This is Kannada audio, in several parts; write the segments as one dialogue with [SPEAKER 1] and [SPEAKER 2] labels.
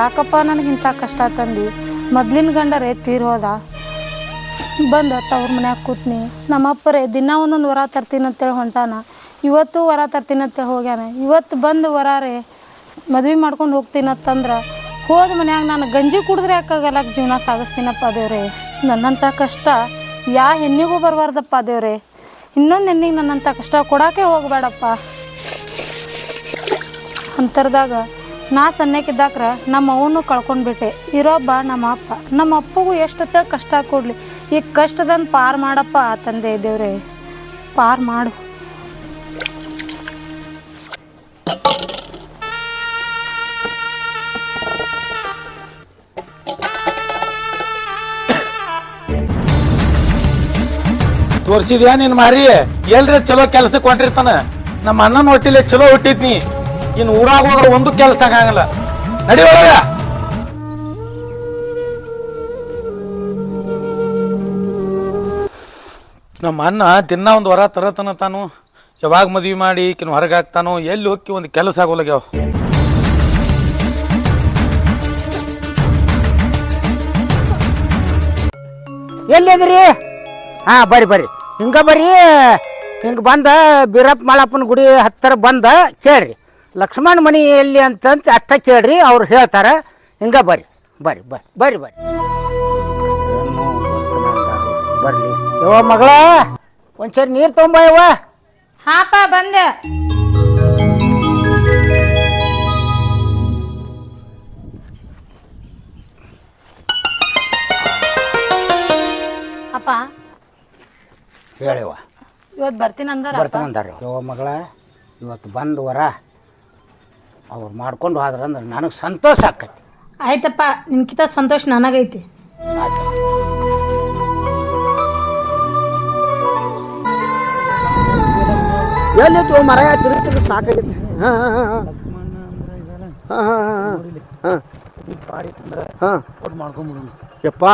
[SPEAKER 1] ಯಾಕಪ್ಪ ನನಗೆ ಇಂಥ ಕಷ್ಟ ತಂದು? ಮೊದ್ಲಿನ ಗಂಡರೇ ತೀರ್ ಹೋದ. ಬಂದು ತವ್ರ ಮನ್ಯಾಗ ಕೂತ್ನಿ. ನಮ್ಮಪ್ಪರೇ, ದಿನ ಒಂದೊಂದು ವರ ತರ್ತೀನಿ ಅಂತೇಳಿ ಹೊಂಟಾನ. ಇವತ್ತು ವರ ತರ್ತೀನಿ ಅಂತೇಳಿ ಹೋಗ್ಯಾನ. ಇವತ್ತು ಬಂದು ವರಾರೆ, ಮದ್ವೆ ಮಾಡ್ಕೊಂಡು ಹೋಗ್ತೀನತ್ತಂದ್ರೆ ಹೋದ ಮನ್ಯಾಗ ನಾನು ಗಂಜಿ ಕುಡಿದ್ರೆ ಯಾಕಾಗಲ್ಲ ಜೀವನ ಸಾಗಿಸ್ತೀನಪ್ಪ ದೇವ್ರೆ. ನನ್ನಂಥ ಕಷ್ಟ ಯಾ ಹೆಣ್ಣಿಗೂ ಬರಬಾರ್ದಪ್ಪ ದೇವ್ರೆ. ಇನ್ನೊಂದು ಹೆಣ್ಣಿಗೆ ನನ್ನಂಥ ಕಷ್ಟ ಕೊಡೋಕೆ ಹೋಗಬೇಡಪ್ಪ. ಅಂತರ್ದಾಗ ನಾ ಸಣ್ಣಕ್ಕಿದ್ದಾಕ್ರ ನಮ್ಮ ಅವನು ಕಳ್ಕೊಂಡ್ಬಿಟ್ಟೆ ಇರೋಬ್ಬ ನಮ್ಮ ಅಪ್ಪ. ನಮ್ಮ ಅಪ್ಪಗೂ ಎಷ್ಟೊತ್ತ ಕಷ್ಟ ಕೊಡಲಿ. ಈ ಕಷ್ಟದನ್ ಪಾರ್ ಮಾಡಪ್ಪ ತಂದೆ ದೇವ್ರೆ. ಪಾರ್ ಮಾಡು.
[SPEAKER 2] ತೋರ್ಸಿದ್ಯಾ ನಿನ್ ಮಾರಿ? ಎಲ್ರ ಚಲೋ ಕೆಲ್ಸಕ್ಕೆ ಹೊಂಟಿರ್ತಾನ? ನಮ್ಮ ಅಣ್ಣನ ಹೊಟ್ಟಿಲೆ ಚಲೋ ಹುಟ್ಟಿದ್ನಿ. ಇನ್ ಊರಾಗ ಹೋದ್ರೆ ಒಂದು ಕೆಲಸ ಆಗಂಗಿಲ್ಲ. ನಡಿ ಒಳಗ. ನಮ್ಮ ಅಣ್ಣ ದಿನ ಒಂದು ವರ ತರತನ ತಾನು. ಯಾವಾಗ ಮದ್ವಿ ಮಾಡಿ, ಈಕಿನ ಹೊರಗೆ ಹಾಕ್ತಾನೋ, ಎಲ್ಲಿ ಹೋಗಿ ಒಂದು ಕೆಲಸ ಆಗೋಲಾಗ್ಯಾವ.
[SPEAKER 3] ಎಲ್ಲಿದ್ರಿ ಹಾ, ಬರ್ರಿ ಬರ್ರಿ. ಹಿಂಗ ಬರ್ರಿ. ಹಿಂಗ ಬಂದ ಬೀರಪ್ಪ ಮಾಳಪ್ಪನ ಗುಡಿ ಹತ್ತಿರ ಬಂದ ಕೇಳ್ರಿ. ಲಕ್ಷ್ಮಣ ಮನಿ ಎಲ್ಲಿ ಅಂತಂತ ಅಷ್ಟ ಕೇಳ್ರಿ ಅವ್ರು ಹೇಳ್ತಾರೆ. ಹಿಂಗ ಬರ್ರಿ ಬರ್ರಿ ಬರ್ರಿ ಬರ್ರಿ ಬರ್ರಿ. ಬರ್ಲಿ. ಯವ ಮಗಳ ಒಂದ್ಸರಿ ನೀರು ತೊಂಬ ಯವ್ವ.
[SPEAKER 1] ಹಾಪ ಬಂದೆ. ಅಪ್ಪ.
[SPEAKER 3] ಹೇಳಿವ
[SPEAKER 1] ಇವತ್ತು ಬರ್ತೀನಿ ಅಂದಾರ
[SPEAKER 3] ಬರ್ತಾನಂದಾರ. ಯವ್ವ ಮಗಳ ಇವತ್ತು ಬಂದು ವರ. ಅವ್ರು ಮಾಡ್ಕೊಂಡು ಹೋದ್ರಂದ್ರೆ ನನಗೆ ಸಂತೋಷ ಆಕತಿ.
[SPEAKER 1] ಆಯ್ತಪ್ಪ ನಿನ್ಕಿತ ಸಂತೋಷ ನನಗೈತಿ.
[SPEAKER 4] ಎಲ್ಲಿತ್ತು? ಮರ ತಿರುಗಿ ಸಾಕಾಗಿತ್ತು ಸಾಕಾಗೈತಿ. ಹಾಂ ಹಾಂ ಹಾಂ ಹಾಂ. ಹಾಂ ಹಾಂ ಹಾಂ ಯಪ್ಪ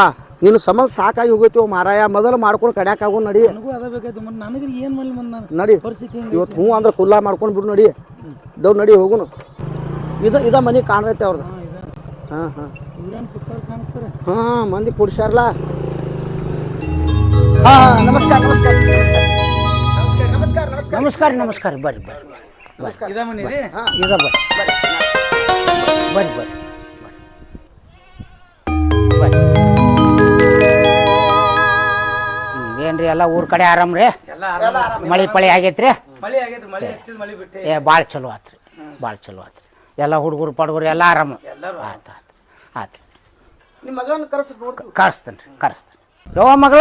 [SPEAKER 4] ನಿನ್ನ ಸಂಬಂಧ ಸಾಕಾಗಿ ಹೋಗೈತಿ ಮಾರಾಯ. ಮೊದಲು ಮಾಡ್ಕೊಂಡು ಕಡ್ಯಾಕಾಗು ನಡಿ.
[SPEAKER 2] ನನಗೆ ಏನ್ ಮಾಡಲಿ
[SPEAKER 4] ನಡಿ. ಇವತ್ತು ಹ್ಞೂ ಅಂದ್ರೆ ಕುಲ್ಲಾ ಮಾಡ್ಕೊಂಡು ಬಿಡು ನಡಿ. ದವ್ ನಡಿ ಹೋಗುನು. ಇದು ಇದ ಮನೆ ಕಾಣ್ತೈತೆ ಅವ್ರದ್ದು ಹಾಂ ಹಾಂ ಹಾಂ. ಮಂದಿ ಕುಡ್ಸ್ಯಾರಲ್ಲ ಹಾಂ ಹಾಂ ನಮಸ್ಕಾರ ನಮಸ್ಕಾರ ನಮಸ್ಕಾರ.
[SPEAKER 3] ನಮಸ್ಕಾರ ನಮಸ್ಕಾರ ಬರ್ರಿ ಬರ್ರಿ
[SPEAKER 2] ಇದ ರೀ
[SPEAKER 3] ಬರ್ರಿ. ಬರ್ರಿ. ಬರ್ರಿ ಬರ್ರಿ ಹ್ಮ್, ಏನ್ರಿ ಎಲ್ಲ ಊರ್ ಕಡೆ ಆರಾಮ್ರಿ ಮಳಿ ಪಳಿ ಆಗೈತ್ರಿ?
[SPEAKER 2] ಮಳಿ ಆಗೈತ್ರಿ ಮಳಿ ಹತ್ತಿದ ಮಳಿ ಬಿಟ್ಟೆ.
[SPEAKER 3] ಏ ಭಾಳ ಚಲೋ ಆತ್ರಿ. ಭಾಳ ಚಲೋ ಆತ್ರಿ. ಎಲ್ಲ ಹುಡುಗರು ಪಡುಗರು ಎಲ್ಲ ಆರಾಮ. ಆಯ್ತು ಆಯ್ತು ಆಯ್ತು.
[SPEAKER 4] ನಿಮ್ಮ ಮಗನ ಕರೆಸಿ
[SPEAKER 3] ಕರೆಸ್ತೇನೆ ರೀ ಕರೆಸ್ತೇನೆ. ಯವ್ವ ಮಗಳ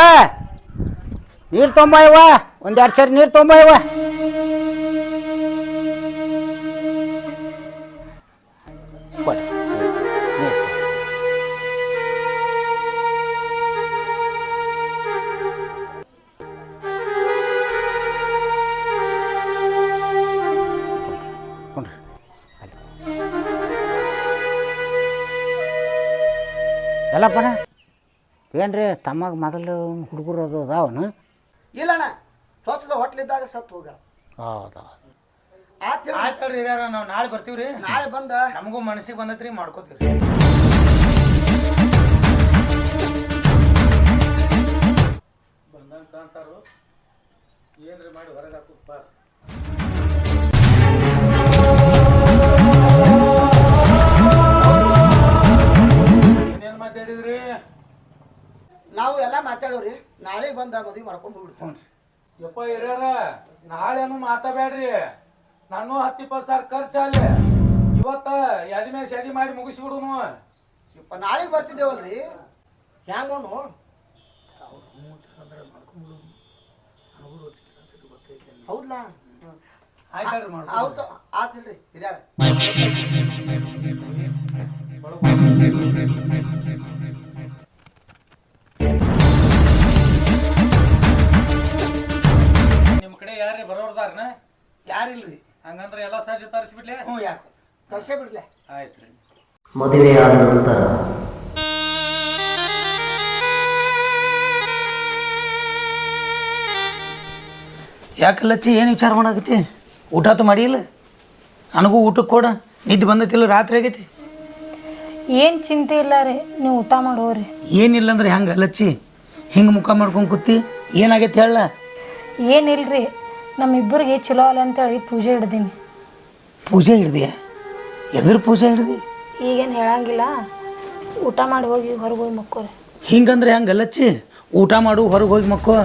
[SPEAKER 3] ನೀರು ತೊಂಬ ಒಂದು ಎರಡು ಸರಿ ನೀರು ತೊಂಬ ಏನ್ರಿ ತಮ್ಮಗೆ ಮೊದಲು ಹುಡುಗರು ಅದು ಅದಾವನು?
[SPEAKER 4] ಇಲ್ಲಣ್ಣ ಸ್ವಚ್ಛದ ಹೋಟ್ಲಿದ್ದಾಗ ಸತ್ತು ಹೋಗ
[SPEAKER 3] ಹೌದು
[SPEAKER 4] ಆಯ್ತು
[SPEAKER 2] ಆಯ್ತು ಹಿರಿಯರ ನಾವು ನಾಳೆ ಬರ್ತೀವ್ರಿ.
[SPEAKER 4] ನಾಳೆ ಬಂದ.
[SPEAKER 2] ನಮಗೂ ಮನಸ್ಸಿಗೆ ಬಂದೈತ್ರಿ ಮಾಡ್ಕೋತೀವಿ ಬಂದಂಗ ಕಾಂತಾರು ಏನ್ರಿ ಮಾಡಿ ಹೊರಗೆ ಹಾಕುಪ್ಪ ಏನೇನ್
[SPEAKER 4] ನಾವು ಎಲ್ಲ ಮಾತಾಡೋರಿ ನಾಳೆ ಬಂದ ಮದುವೆ ಮಾಡ್ಕೊಂಡು ಹೋಗ್ಬಿಡ್ತೀವಿ.
[SPEAKER 2] ಯಪ್ಪ ಹಿರಿಯರ ನಾಳೆನು ಮಾತಾಡ್ಬೇಡ್ರಿ. ನಾನು ಹತ್ತು ಇಪ್ಪತ್ತು ಸಾವಿರ ಖರ್ಚು ಅಲ್ಲಿ ಇವತ್ತ ಯಾದಿ ಮೇಲೆ ಶಾದಿ ಮಾಡಿ ಮುಗಿಸ್ಬಿಡುನು.
[SPEAKER 4] ಯಪ್ಪ ನಾಳೆಗೆ ಬರ್ತಿದ್ದೇವಲ್ರಿ. ಹ್ಯಾಂಗೋನು ಹೌದ್ಲಾ?
[SPEAKER 2] ಆಯ್ತಾ
[SPEAKER 4] ಹೌದು ಆತಿಲ್ರಿ ಹಿರಿಯಾರ.
[SPEAKER 2] ಯಾರಿಲ್ರಿ? ಹಂಗಂದ್ರೆ ಎಲ್ಲ ಸಜ್ಜ ತರಿಸ್ಬಿಡ್ಲೆ? ಹ್ಞೂ ಯಾಕೆ.
[SPEAKER 4] ತರ್ಸೇ ಬಿಡ್ಲೆ
[SPEAKER 2] ಆಯ್ತ್ರಿ
[SPEAKER 5] ಮದುವೆಯಾದ ನಂತರ
[SPEAKER 6] ಯಾಕೆ ಲಚ್ಚಿ ಏನು ವಿಚಾರ ಮಾಡಾಕತಿ ಊಟ ಮಾಡಿ ಮಾಡಿಲ್ಲ ನನಗೂ ಊಟಕ್ಕೆ ಕೊಡ. ನಿದ್ದೆ ಬಂದೈತಿಲ್ಲ ರಾತ್ರಿ ಆಗೈತಿ?
[SPEAKER 1] ಏನು ಚಿಂತೆ ಇಲ್ಲ ರೀ ನೀವು ಊಟ ಮಾಡೋರಿ.
[SPEAKER 6] ಏನಿಲ್ಲ ಅಂದ್ರೆ ಹೆಂಗೆ ಲಚ್ಚಿ? ಹಿಂಗೆ ಮುಖ ಮಾಡ್ಕೊಂಡು ಕೂತಿ ಏನಾಗೈತಿ ಹೇಳ?
[SPEAKER 1] ಏನಿಲ್ರಿ ನಮ್ಮಿಬ್ಬರಿಗೆ ಚಲೋ ಅಲ್ಲ ಅಂತೇಳಿ ಪೂಜೆ ಹಿಡ್ದೀನಿ.
[SPEAKER 6] ಪೂಜೆ ಹಿಡ್ದಿಯ? ಎದ್ರ ಪೂಜೆ ಹಿಡ್ದಿ?
[SPEAKER 1] ಈಗೇನು ಹೇಳಂಗಿಲ್ಲ. ಊಟ ಮಾಡಿ ಹೋಗಿ ಹೊರಗೆ ಹೋಗಿ ಮಕ್ಕೋರಿ.
[SPEAKER 6] ಹಿಂಗಂದ್ರೆ ಹೆಂಗೆ ಲಚ್ಚಿ ಊಟ ಮಾಡು ಹೊರಗೆ ಹೋಗಿ ಮಕ್ಕೋ.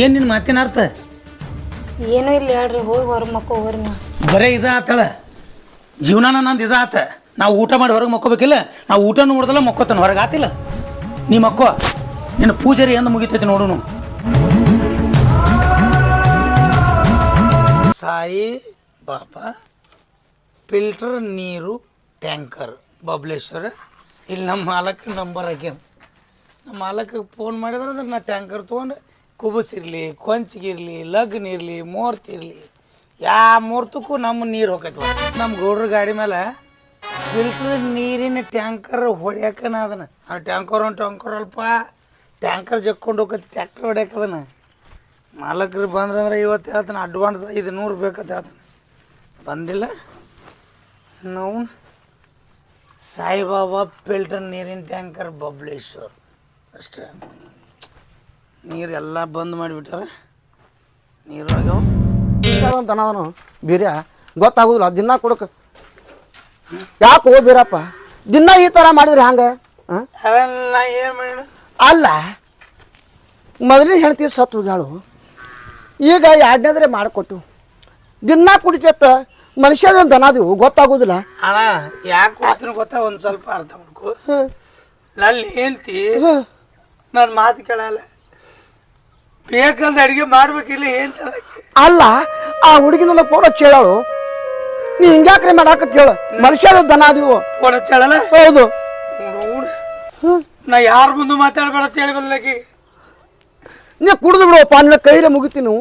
[SPEAKER 6] ಏನು ನಿನ್ನ ಮಾತಿನ ಅರ್ಥ?
[SPEAKER 1] ಏನೂ ಇಲ್ಲ ಹೇಳ್ರಿ ಹೋಗಿ ಹೊರಗೆ ಮಕ್ಕೋ ಹೋಗ್ರಿ ನಾ
[SPEAKER 6] ಬರೇ ಇದ ಆತಳ. ಜೀವನಾನ ನಂದು ಇದ ಆತ. ನಾವು ಊಟ ಮಾಡಿ ಹೊರಗೆ ಮಕ್ಕೋಬೇಕಿಲ್ಲ ನಾವು ಊಟ ನೋಡ್ದಲ್ಲ ಮಕ್ಕೋತಾನೆ. ಹೊರಗೆ ಆತಿಲ್ಲ. ನೀ ಮಕ್ಕೋ. ನಿನ್ನ ಪೂಜಾರಿ ಎಂದು ಮುಗಿತೈತಿ ನೋಡುನು. ಸಾಯಿ ಬಾಬಾ ಫಿಲ್ಟರ್, ನೀರು, ಟ್ಯಾಂಕರ್, ಬಬ್ಲೇಶ್ವರ. ಇಲ್ಲಿ ನಮ್ಮ ಮಾಲಕ್ಕೆ ನಂಬರ್ ಹಾಕ್ಯಾನ. ನಮ್ಮ ಮಾಲಕ್ಕೆ ಫೋನ್ ಮಾಡಿದ್ರೆ ಅಂದ್ರೆ ನಾ ಟ್ಯಾಂಕರ್ ತೊಗೊಂಡು ಕುಬಸಿರಲಿ ಕೊಂಚಿಗಿರಲಿ ಲಗ್ನ ಇರಲಿ, ಮೂರ್ತಿ ಇರಲಿ ಯಾವ ಮೂರ್ತಕ್ಕೂ ನಮ್ಮ ನೀರು ಹೋಗೈತಿ ನಮ್ಮ ಗೌಡ್ರ ಗಾಡಿ ಮೇಲೆ ಫಿಲ್ಟರ್, ನೀರಿನ ಟ್ಯಾಂಕರ್ ಹೊಡ್ಯಾಕನ ಅದನ್ನ. ಆ ಟ್ಯಾಂಕರ್ ಒಂದು ಟ್ಯಾಂಕರ್ ಅಲ್ಪ ಟ್ಯಾಂಕರ್ ಜಕ್ಕೊಂಡು ಹೋಗೈತಿ ಟ್ಯಾಕ್ಟರ್ ಹೊಡ್ಯಾಕ ಅದನ್ನ. ಮಾಲಕರು ಬಂದ್ರಂದ್ರೆ ಇವತ್ತು ಹೇಳ್ತಾನೆ ಅಡ್ವಾನ್ಸ್ ಐದು ನೂರು ಬೇಕಂತ ಹೇಳ್ತಾನೆ. ಬಂದಿಲ್ಲ. ನಾವು ಸಾಯಿಬಾಬಾ ಫಿಲ್ಟರ್ ನೀರಿನ ಟ್ಯಾಂಕರ್ ಬಬ್ಲೇಶ್ವರ್. ಅಷ್ಟೇ. ನೀರು ಎಲ್ಲ ಬಂದ್ ಮಾಡಿಬಿಟ್ಟಾರ. ನೀರೊಳಗೆ
[SPEAKER 4] ಅಂತ ಬೀರ್ಯ ಗೊತ್ತಾಗುದಿಲ್ಲ ದಿನ ಕೊಡಕ್ಕೆ ಯಾಕೆ ಬೀರಪ್ಪ? ದಿನ ಈ ಥರ ಮಾಡಿದ್ರೆ ಹಂಗೆ? ಅಲ್ಲ ಮೊದಲೇ ಹೇಳ್ತೀವಿ ಸತ್ತು ಹೋಗ್ಯಾಳು ಈಗ ಎರಡನೇದ್ರೆ ಮಾಡಿಕೊಟ್ಟು. ದಿನ ಕುಡಿತತ್ತ ಮನುಷ್ಯನ ದನದಿವು ಗೊತ್ತಾಗೋದಿಲ್ಲ.
[SPEAKER 6] ಅಣ್ಣ ಯಾಕೆ ಕೊಡ್ತೀನಿ ಗೊತ್ತಾ? ಒಂದು ಸ್ವಲ್ಪ ಅರ್ಥ ಮಾಡ್ಕೊ. ನನ್ನ ಹೇಳ್ತಿ. ನನ್ನ ಮಾತು ಕೇಳಲ್ಲ. ಬೇಕಂದ ಅಡಿಗೆ ಮಾಡ್ಬೇಕಿಲ್ಲ ಏನ್
[SPEAKER 4] ಅಲ್ಲ ಆ ಹುಡುಗಿನ ಫೋನ್ ಹೇಳಾಳು. ನೀ ಹಿಂಗ್ಯಾಕ್ರೆ ಮಾಡಾಕತ್ ಕೇಳ. ಮನುಷ್ಯನ ದನದಿವು
[SPEAKER 6] ಫೋನ್ ಹಚ್ಚಳಲ್ಲ?
[SPEAKER 4] ಹೌದು.
[SPEAKER 6] ನಾ ಯಾರ ಮುಂದೆ ಮಾತಾಡ್ಬೇಡ ಅಂತ ಹೇಳಿ ಬಂದ್ಲಕಿ
[SPEAKER 4] ನೀ ಕುಡಿದು ಬಿಡುವಪ್ಪ ನನ್ನ ಕೈಲೇ ಮುಗಿತೀನಿ.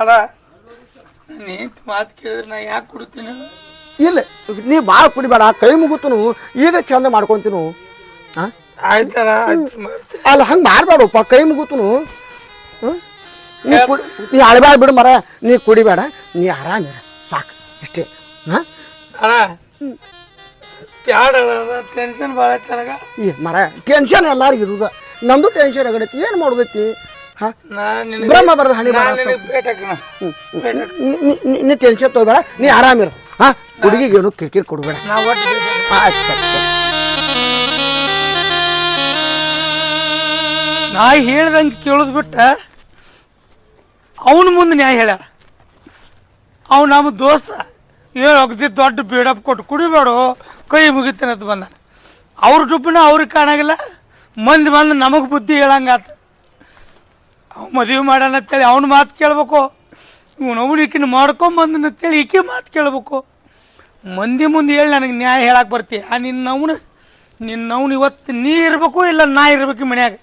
[SPEAKER 6] ಅಲ್ಲ ನಾನು ಮಾತು ಕೇಳಿದ್ರೆ ನಾ ಯಾಕೆ ಕುಡ್ತೀನಿ?
[SPEAKER 4] ಇಲ್ಲ ನೀ ಭಾಳ ಕುಡಿಬೇಡ ಕೈ ಮುಗುತ್ತನು ಈಗ ಚಂದ ಮಾಡ್ಕೊಂತೀನು.
[SPEAKER 6] ಆಯ್ತಲ್ಲ ಆಯ್ತು
[SPEAKER 4] ಅಲ್ಲ ಹಂಗೆ ಮಾಡಬೇಡಪ್ಪ ಕೈ ಮುಗುತ್ತನು ನೀ ಕುಡಿ ನೀ ಅಳಬೇಡ ಬಿಡು ಮರ ನೀ ಕುಡಿಬೇಡ ನೀ ಆರಾಮಿರ ಸಾಕು ಇಷ್ಟೇ. ಹಾಂ
[SPEAKER 6] ಬ್ಯಾಡ ಟೆನ್ಷನ್ ಭಾಳ ಐತೆ ನನಗ.
[SPEAKER 4] ಈ ಮರ ಟೆನ್ಷನ್ ಎಲ್ಲಾರಿಗೂ ಇರುದ. ನಂದು ಟೆನ್ಷನ್ ಆಗಡೈತಿ ಏನು ಮಾಡೋದೈತಿ? ಹಾಂ? ಬ್ರಹ್ಮ ಬರದ ಹಣಿ
[SPEAKER 6] ನಾ
[SPEAKER 4] ಟೆನ್ಷನ್ ತಗೋಬೇಡ. ನೀ ಆರಾಮಿರು ಹಾ? ಹುಡುಗಿಗೆ ಏನು ಕಿರಿಕಿರಿ ಕೊಡಬೇಡ.
[SPEAKER 6] ನಾ ಹೇಳ್ದಂಗೆ ಕೇಳೋದು ಬಿಟ್ಟ ಅವನ ಮುಂದೆ ನ್ಯಾಯ ಹೇಳ ಅವ್ ನಮ್ಮ ದೋಸ್ತ ಏನು ಅಗದಿ ದೊಡ್ಡ ಬೀಡಪ್ ಕೊಟ್ಟು ಕುಡಿಬೇಡು ಕೈ ಮುಗಿತೇನೆ ಅಂತ ಬಂದ ಅವ್ರ ಡುಬ್ಬಿನ ಅವ್ರಿಗೆ ಕಾಣಾಗಿಲ್ಲ. ಮಂದಿ ಬಂದು ನಮಗೆ ಬುದ್ಧಿ ಹೇಳಂಗಾತ ಅವ್ ಮದುವೆ ಮಾಡೋಣ ಅಂತೇಳಿ ಅವ್ನ ಮಾತು ಕೇಳಬೇಕು. ಇವನು ಅವ್ನು ಈಕಿನ ಮಾಡ್ಕೊಂಬಂದನ ಅಂತೇಳಿ ಈಕೆ ಮಾತು ಕೇಳಬೇಕು. ಮಂದಿ ಮುಂದೆ ಹೇಳಿ ನನಗೆ ನ್ಯಾಯ ಹೇಳಕ್ಕೆ ಬರ್ತಿ. ಆ ನಿನ್ನವನು ನಿನ್ನವನು ಇವತ್ತು ನೀ ಇರಬೇಕು ಇಲ್ಲ ನಾ ಇರಬೇಕು ಮನ್ಯಾಗ.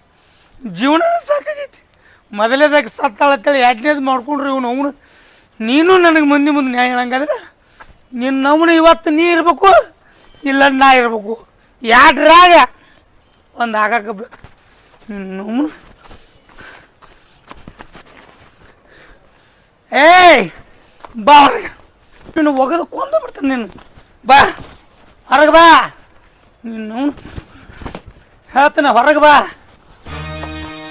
[SPEAKER 6] ಜೀವನ ಸಾಕಾಗೈತಿ. ಮೊದಲೇದಾಗ ಸತ್ತಾಳತ್ತೇಳಿ ಎರಡನೇದು ಮಾಡ್ಕೊಂಡ್ರಿ ಇವನು ಅವನು. ನೀನು ನನಗೆ ಮಂದಿ ಮುಂದೆ ನ್ಯಾಯ ಹೇಳಂಗಾದ್ರೆ ನಿನ್ನವನು ಇವತ್ತು ನೀ ಇರಬೇಕು ಇಲ್ಲ ನಾ ಇರಬೇಕು. ಯಾಡ್ರಾಗ ಒಂದು ಆಗಾಕ ನಿನ್ನವನು ಏಯ್, ಬಾ ಹೊರಗೆ. ನೀನು ಒಗದು ಕೊಂದು ಬಿಡ್ತೀನಿ ನೀನು. ಬಾ, ಹೊರಗೆ ಬಾ. ನೀನು ಹೇಳ್ತೀನಿ, ಹೊರಗೆ ಬಾ.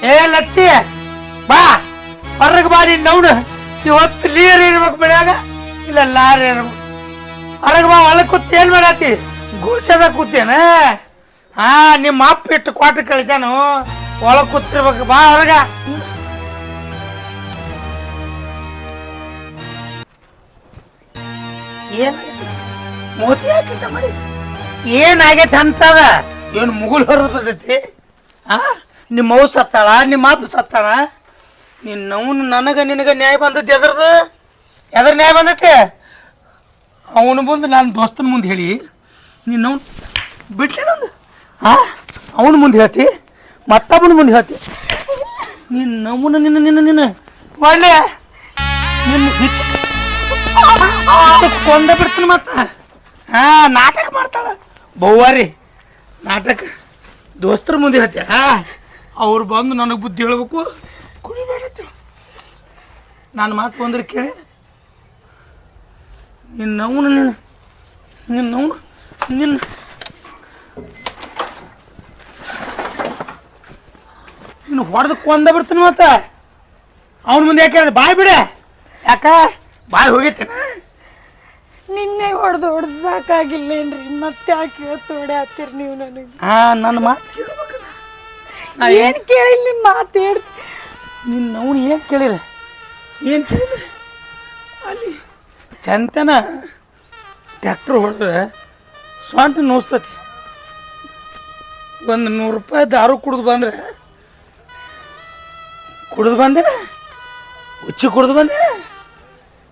[SPEAKER 6] ಏ, ಲಚ್ಚಿ, ಬಾ. ಹೊರಗೆ ಬಾ ನೀನು ನವ್ನು. ಇವತ್ತು ನೀರು ಇರ್ಬೇಕು ಮನ್ಯಾಗ, ಇಲ್ಲ ಲಾರ್ ಇರ್ಬೇಕು ಹೊರಗೆ ಬಾ ಒಳಗೆ ಕೂತ್ ಏನು ಮಾಡತ್ತಿ ಗೂಸದ ಕೂತೇನ? ಹಾ ನಿಮ್ಮ ಅಪ್ಪ ಇಟ್ಟು ಕ್ವಾಟ್ರ್ ಕಳಿಸ್ಯಾನು. ಒಳಗೆ ಕೂತಿರ್ಬೇಕು. ಬಾ ಹೊರಗ. ಏನಾಗೈತಿ ಮೋತಿ ಹಾಕಿಟ್ಟ ಮಾಡಿ ಏನಾಗೈತೆ ಅಂತದ ಇವನ್ ಮುಗುಲ್ ಹೊರದೈತಿ ಆ? ನಿಮ್ಮ ಅವ್ ಸತ್ತಾಳ ನಿಮ್ಮ ಅಪ್ಪ ಸತ್ತಾಳ? ನಿನ್ನ ನನಗೆ ನಿನಗೆ ನ್ಯಾಯ ಬಂದದ್ದು ಎದ್ರದು? ಎದ್ರ ನ್ಯಾಯ ಬಂದೈತಿ? ಅವನು ಮುಂದೆ ನನ್ನ ದೋಸ್ತನ ಮುಂದೆ ಹೇಳಿ ನಿನ್ನವನು ಬಿಟ್ಲೇನೊಂದು ಆ? ಅವನ ಮುಂದೆ ಹೇಳ್ತಿ, ಮತ್ತೊಬ್ಬನ ಮುಂದೆ ಹೇಳ್ತಿ. ನಿನ್ನ ನಿನ್ನ ನಿನ್ನ ನಿನ್ನ. ಒಳ್ಳೆ! ನಿನ್ನ ಹಿಚ್ಚ ಕೊಂದ ಬಿಡ್ತೀನಿ ಮತ್ತ. ಹಾ, ನಾಟಕ ಮಾಡ್ತಾಳ. ಬೌವಾರಿ ನಾಟಕ ದೋಸ್ತರ ಮುಂದೆ ಹೇಳ್ತೀಯ? ಅವ್ರು ಬಂದು ನನಗೆ ಬುದ್ಧಿ ಹೇಳ್ಬೇಕು, ಕುಡಿಬೇಡ ನಾನು ಮಾತು ಬಂದ್ರೆ ಕೇಳಿ. ನಿನ್ನ ನಿನ್ನವ್ನು ನಿನ್ನ ಅವನು ನಿನ್ನ ನೀನು ಹೊಡೆದು ಕೊಂದ ಬಿಡ್ತೀನಿ ಮತ್ತೆ. ಅವನ ಮುಂದೆ ಯಾಕೆ ಬಾಯ್ ಬಿಡೆ. ಯಾಕ? ಬಾಯ್ ಹೋಗೈತೇನ?
[SPEAKER 1] ನಿನ್ನೆ ಹೊಡೆದು ಹೊಡೆದು ಸಾಕಾಗಿಲ್ಲೇನ್ರಿ. ಮತ್ತೆ ಯಾಕೆ ಇವತ್ತು ಹೊಡೆ ಹತ್ತೀರಿ ನೀವು ನನಗೆ?
[SPEAKER 6] ಹಾ ನನ್ನ ಮಾತು ಕೇಳ್ಬೇಕಲ್ಲ. ನಾ
[SPEAKER 1] ಏನು ಕೇಳಿಲ್ಲ ನಿಮ್ಮ ಮಾತು ಹೇಳಿ
[SPEAKER 6] ನಿನ್ನ ಅವನು ಏನು ಕೇಳಿಲ್ಲ? ಏನು ಕೇಳಿಲ್ಲ? ಅಲ್ಲಿ ಚಂತನ ಟ್ಯಾಕ್ಟ್ರ್ ಹೊಡೆದ್ರೆ ಸ್ವಂತ ನೋಸ್ತತಿ. ಒಂದು ನೂರು ರೂಪಾಯಿ ದಾರು ಕುಡಿದು ಬಂದ್ರೆ ಕುಡಿದು ಬಂದಿರ? ಹುಚ್ಚಿ ಕುಡಿದು ಬಂದಿರ?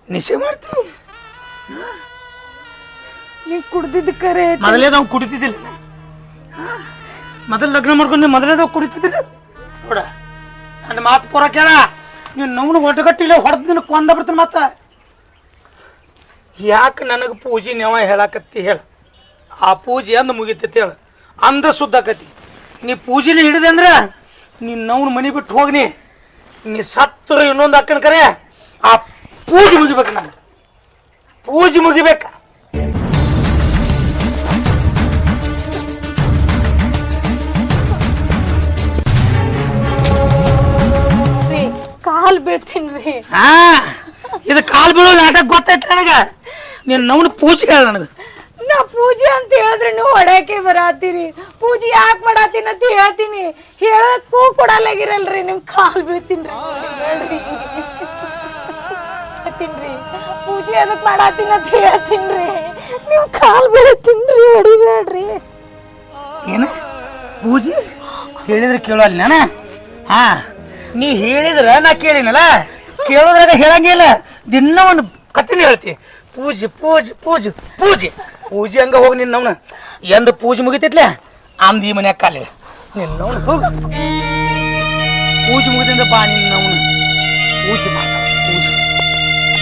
[SPEAKER 6] ನಿಶೆ ಮಾಡ್ತೀವಿ
[SPEAKER 1] ನೀ ಕುಡ್ದಿದ್ದು ಕರೆ.
[SPEAKER 6] ಮೊದಲೇ ನಾವು ಕುಡಿತಿದ್ದಿಲ್ಲ. ಮೊದಲು ಲಗ್ನ ಮಾಡ್ಕೊಂಡು ಮೊದಲೇ ನಾವು ಕುಡಿತಿದ್ದಿಲ್ಲ. ನೋಡ ನನ್ನ ಮಾತು ಪೂರ ಕೇಳ. ನೀನು ನಮ್ಮನ್ನು ಒಟ್ಟಗಟ್ಟಿಲ್ಲ ಹೊಡೆದು ನಿನ್ನ ಕೊಂದ ಬಿಡ್ತೀನಿ ಮತ್ತೆ. ಯಾಕೆ ನನಗೆ ಪೂಜೆ ನೆವ ಹೇಳಾಕತ್ತಿ ಹೇಳ. ಆ ಪೂಜೆ ಅಂದ ಮುಗಿತೈತಿ ಹೇಳ. ಅಂದ ಸುದ್ದಾಕತಿ ನೀ ಪೂಜೆನ ಹಿಡಿದೆ ಅಂದ್ರೆ ನೀನು ನವ್ನ ಮನೆ ಬಿಟ್ಟು ಹೋಗ್ನಿ. ನೀ ಸತ್ತು ಇನ್ನೊಂದು ಅಕ್ಕನ ಕರೆ. ಆ ಪೂಜೆ ಮುಗಿಬೇಕು ನಾನು. ಪೂಜೆ ಮುಗಿಬೇಕ.
[SPEAKER 1] ಕಾಲ್ ಬೀಳ್ತೀನ್ರಿ
[SPEAKER 6] ಹಾ ಇದು ಕಾಲ್ ಬೀಳೋ ನಾಟಕ ಗೊತ್ತೈತೆ ನನಗ. ನೀನು ನಮ್ಮನ್ನ ಪೂಜೆ ಹೇಳ ನನಗೆ.
[SPEAKER 1] ನಾ ಪೂಜೆ ಅಂತ ಹೇಳಿದ್ರೆ ನೀವು ಹೊಡ್ಯಾಕೆ ಬರಾತೀರಿ? ಪೂಜೆ ಯಾಕೆ ಮಾಡಾತೀನಿ ಅಂತ ಹೇಳ್ತೀನಿ. ಹೇಳಕ್ಕೂ ಕೊಡಲಾಗಿರಲ್ರಿ ನಿಮ್ ಕಾಲ್ ಬೀಳ್ತೀನಿ ಪೂಜೆ ಅದಕ್ಕೆ ಅಂತ ಹೇಳ್ತೀನಿ ರೀ. ನೀವು ಕಾಲ್ ಬೀಳ್ತೀನಿ ರೀ ಹೊಡಿಬೇಡ್ರಿ.
[SPEAKER 6] ಏನು? ಪೂಜೆ? ಹೇಳಿದ್ರೆ ಕೇಳೋಲ್ಲ ನಾನ? ಹಾ. ನೀ ಹೇಳಿದ್ರ ನಾ ಕೇಳಿನಲ್ಲ? ಕೇಳೋದ್ರಾಗ ಹೇಳಂಗಿಲ್ಲ ದಿನ ಒಂದು ಕತ್ತಿನ ಹೇಳ್ತಿ. ಪೂಜೆ ಪೂಜೆ ಪೂಜೆ ಪೂಜೆ. ಪೂಜೆ ಹಂಗ ಹೋಗಿ ನಿನ್ನವನ ಎಂದ ಪೂಜೆ ಮುಗಿತೈತ್ಲೆ? ಆಮ್ದು ಈ ಮನ್ಯಾಗ ನಿನ್ನ ನಿನ್ನವನು ಹೋಗು. ಪೂಜೆ ಮುಗಿದಿಂದ ಬಾ ನಿನ್ನವನು ಪೂಜೆ ಮಾಡ ಪೂಜೆ.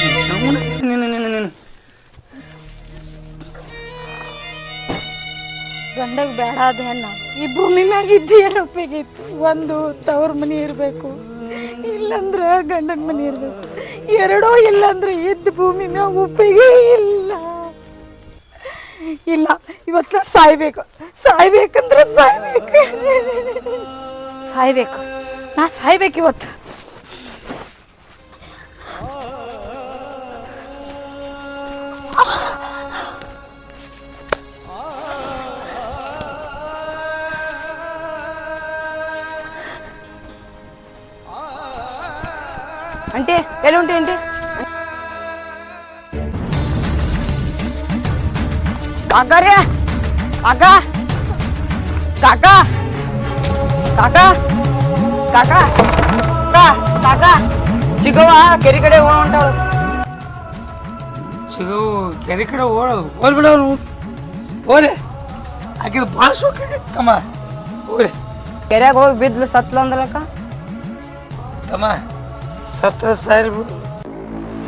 [SPEAKER 6] ನಿನ್ನ ನಿನ್ನ
[SPEAKER 1] ಗಂಡಗ್ ಬೇಡ ಅದು ಹೆಣ್ಣ ಈ ಭೂಮಿ ಮ್ಯಾಗ ಇದ್ದು ಏನು ಉಪಯೋಗ ಐತಿ? ಒಂದು ತವ್ರ ಮನಿ ಇರಬೇಕು. ಇಲ್ಲಂದ್ರ ಗಂಡನ ಮನಿ ಇರಬೇಕು. ಎರಡೂ ಇಲ್ಲಂದ್ರ ಇದ್ದ ಭೂಮಿ ಮ್ಯಾಗ ಉಪಯೋಗ ಇಲ್ಲ. ಇಲ್ಲ, ಇವತ್ತು ಸಾಯ್ಬೇಕು. ಸಾಯ್ಬೇಕಂದ್ರ ಸಾಯ್ಬೇಕು. ಸಾಯ್ಬೇಕು. ನಾ ಸಾಯ್ಬೇಕು ಇವತ್ತು.
[SPEAKER 7] ಆಂಟಿ ಎಲ್ಲಿ ಉಂಟಿ ಆಂಟಿ ಕಾಕ ರೀ ಕಾಕ ಕಾಕ ಕಾಕ ಕಾಕ ಕಾ- ಕಾಕ ಚಿಕ್ಕವ್ವ ಕೆರೆ ಕಡೆ ಹೋಗ ಹೊಂಟಾಳು
[SPEAKER 6] ಸಿಗವು ಕೆರೆ ಕಡೆ ಓಡ ಹೋಗ್ಬಿಡ ಅವ್ನು ಹೋದೆ ಆಕಿದು ಭಾಳ ಸುಖ ತಮ್ಮ ಹೋಗ್ರಿ
[SPEAKER 7] ಕೆರೆಯಾಗ ಹೋಗಿ ಬಿದ್ಲು ಸತ್ಲ ಅಂದ್ರಕ್ಕ
[SPEAKER 6] ತಮ್ಮ ಸತ್ತ ಸಾರಿ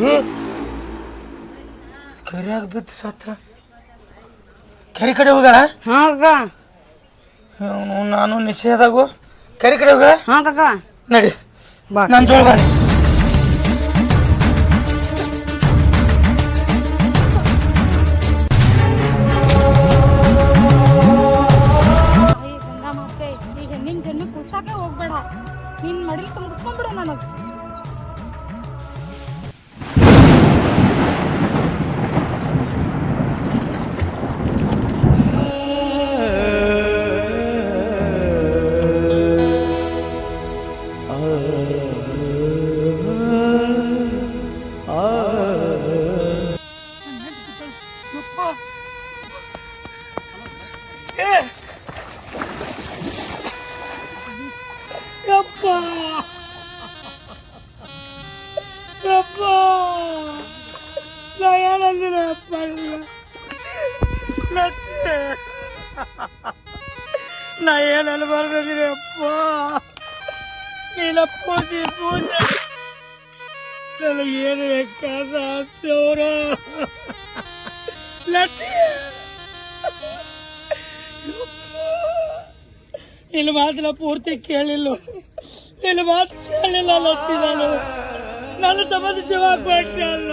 [SPEAKER 6] ಏ? ಕೆರೆಯಾಗ ಬಿದ್ದು ಸತ್ರ? ಕೆರೆ ಕಡೆ ಹೋಗಳ
[SPEAKER 7] ಹಾ ಅಕ್ಕ
[SPEAKER 6] ನಾನು ನಿಷೇಧಾಗು. ಕೆರೆ ಕಡೆ ಹೋಗಳ
[SPEAKER 7] ಹಾ ಕಾಕ
[SPEAKER 6] ನಡಿ.
[SPEAKER 7] ಬಾ.
[SPEAKER 6] ನನ್ನ ಜೋಳ ಬಾ ಯಪ್ಪ ಯಪ್ಪ ನಾ ಏನಂದಿನ ಅಪ್ಪ ನಾ ಏನು ಅನ್ಬಾರ್ದಿನಿ ಅಪ್ಪ ನೀನ ಪೂಜೆ ಪೂಜೆ ನನಗೆ ಏನು ಬೇಕಾದ ಮಾತ್ರ ಪೂರ್ತಿ ಕೇಳಿಲ್ಲ. ಇಲ್ಲಿ ಮಾತು ಕೇಳಿಲ್ಲ ಲಚ್ಚಿ ನಾನು. ನನ್ನ ಸಂಬಂಧ ಜೀವ ಕೊಟ್ಟೆ ಅಲ್ಲ